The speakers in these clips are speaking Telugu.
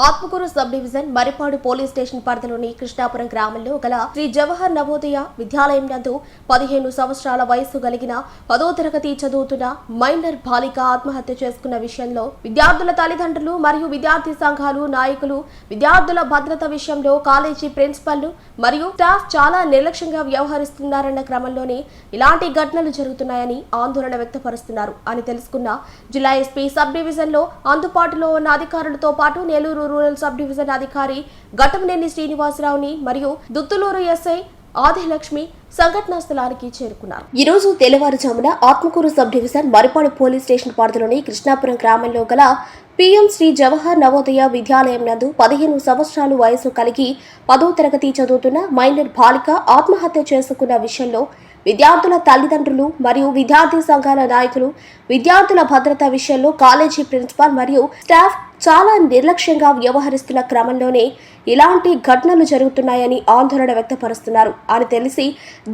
Atmakur sub division Maripadu police station పరిధిలోని కృష్ణాపురం గ్రామంలో గల శ్రీ జవహర్ నవోదయ విద్యాలయం నందు పదిహేను సంవత్సరాల వయస్సు కలిగిన పదో తరగతి చదువుతున్న మైనర్ బాలిక ఆత్మహత్య చేసుకున్న విషయంలో విద్యార్థుల తల్లిదండ్రులు మరియు విద్యార్థి సంఘాలు నాయకులు విద్యార్థుల భద్రత విషయంలో కాలేజీ ప్రిన్సిపల్లు మరియు స్టాఫ్ చాలా నిర్లక్ష్యంగా వ్యవహరిస్తున్నారన్న క్రమంలోనే ఇలాంటి ఘటనలు జరుగుతున్నాయని ఆందోళన వ్యక్తపరుస్తున్నారు. అని తెలుసుకున్న జిల్లా ఎస్పీ సబ్ డివిజన్లో అందుబాటులో ఉన్న అధికారులతో పాటు నెల్లూరు రూరల్ సబ్ డివిజన్ అధికారి ఘటమనేని శ్రీనివాసరావుని మరియు దుత్తులూరు ఎస్ఐ ఆదిలక్ష్మి సంఘటనా స్థలానికి చేరుకున్నారు. ఈ రోజు తెల్లవారుజామున Atmakur sub division Maripadu police station పరిధిలోని కృష్ణాపురం గ్రామంలో గల పిఎం శ్రీ జవహర్ నవోదయ విద్యాలయం నందు పదిహేను సంవత్సరాలు వయసు కలిగి పదో తరగతి చదువుతున్న మైనర్ బాలిక ఆత్మహత్య చేసుకున్న విషయంలో విద్యార్థుల తల్లిదండ్రులు మరియు విద్యార్థి సంఘాల నాయకులు విద్యార్థుల భద్రత విషయంలో కాలేజీ ప్రిన్సిపాల్ మరియు స్టాఫ్ చాలా నిర్లక్ష్యంగా వ్యవహరిస్తున్న క్రమంలోనే ఇలాంటి ఘటనలు జరుగుతున్నాయని ఆందోళన వ్యక్తపరుస్తున్నారు. అని తెలిసి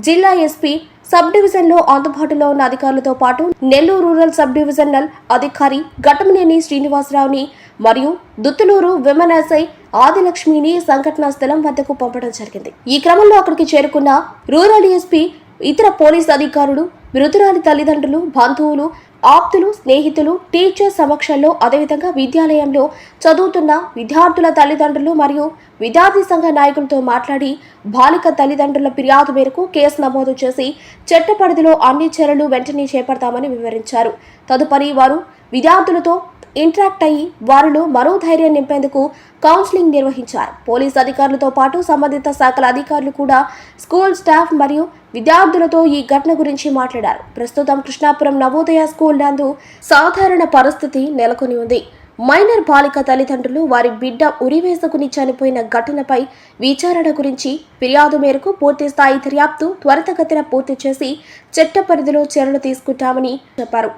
జిల్లా ఎస్పీ సబ్ డివిజన్లో అందుబాటులో ఉన్న అధికారులతో పాటు నెల్లూరు రూరల్ సబ్ డివిజనల్ అధికారి ఘటమనేని శ్రీనివాసరావుని మరియు దుత్తులూరు విమెన్ ఎస్ఐ ఆదిలక్ష్మిని సంఘటనా స్థలం వద్దకు పంపడం జరిగింది. ఈ క్రమంలో అక్కడికి చేరుకున్న రూరల్ ఎస్పీ ఇతర పోలీస్ అధికారులు మృతురాలి తల్లిదండ్రులు బంధువులు ఆప్తులు స్నేహితులు టీచర్ సమక్షంలో అదేవిధంగా విద్యాలయంలో చదువుతున్న విద్యార్థుల తల్లిదండ్రులు మరియు విద్యార్థి సంఘ నాయకులతో మాట్లాడి బాలిక తల్లిదండ్రుల ఫిర్యాదు మేరకు కేసు నమోదు చేసి చట్ట పరిధిలో అన్ని చర్యలు వెంటనే చేపడతామని వివరించారు. తదుపరి వారు విద్యార్థులతో ఇంటరాక్ట్ అయ్యి వారిలో మనోధైర్యం నింపేందుకు కౌన్సిలింగ్ నిర్వహించారు. పోలీస్ అధికారులతో పాటు సంబంధిత శాఖల అధికారులు కూడా స్కూల్ స్టాఫ్ మరియు విద్యార్థులతో ఈ ఘటన గురించి మాట్లాడారు. ప్రస్తుతం కృష్ణాపురం నవోదయ స్కూల్ నందు సాధారణ పరిస్థితి నెలకొని ఉంది. మైనర్ బాలిక తల్లిదండ్రులు వారి బిడ్డ ఉరివేసుకుని చనిపోయిన ఘటనపై విచారణ గురించి ఫిర్యాదు మేరకు పూర్తి స్థాయి దర్యాప్తు త్వరితగతిన పూర్తి చేసి చట్ట పరిధిలో చర్యలు తీసుకుంటామని చెప్పారు.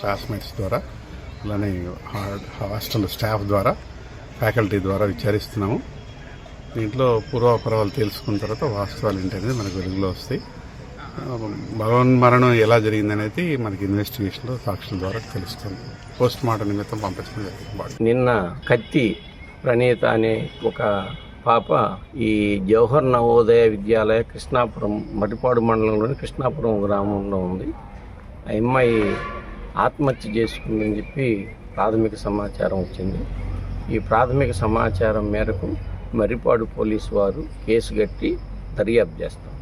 క్లాస్మేట్స్ ద్వారా అలానే హాస్టల్ స్టాఫ్ ద్వారా ఫ్యాకల్టీ ద్వారా విచారిస్తున్నాము. దీంట్లో పూర్వాపరాలు తెలుసుకున్న తర్వాత వాస్తవాలు ఏంటనేది మనకు వెలుగులో వస్తాయి. భగవన్ మరణం ఎలా జరిగిందనేది మనకి ఇన్వెస్టిగేషన్లో సాక్షుల ద్వారా తెలుస్తుంది. పోస్ట్ మార్టం నిమిత్తం పంపించడం జరిగింది. నిన్న కత్తి ప్రణీత అనే ఒక పాప ఈ జవహర్ నవోదయ విద్యాలయ కృష్ణాపురం మటిపాడు మండలంలోని కృష్ణాపురం గ్రామంలో ఉంది. ఆ అమ్మాయి ఆత్మహత్య చేసుకుందని చెప్పి ప్రాథమిక సమాచారం వచ్చింది. ఈ ప్రాథమిక సమాచారం మేరకు మరిపాడు పోలీసు వారు కేసు కట్టి దర్యాప్తు చేస్తాం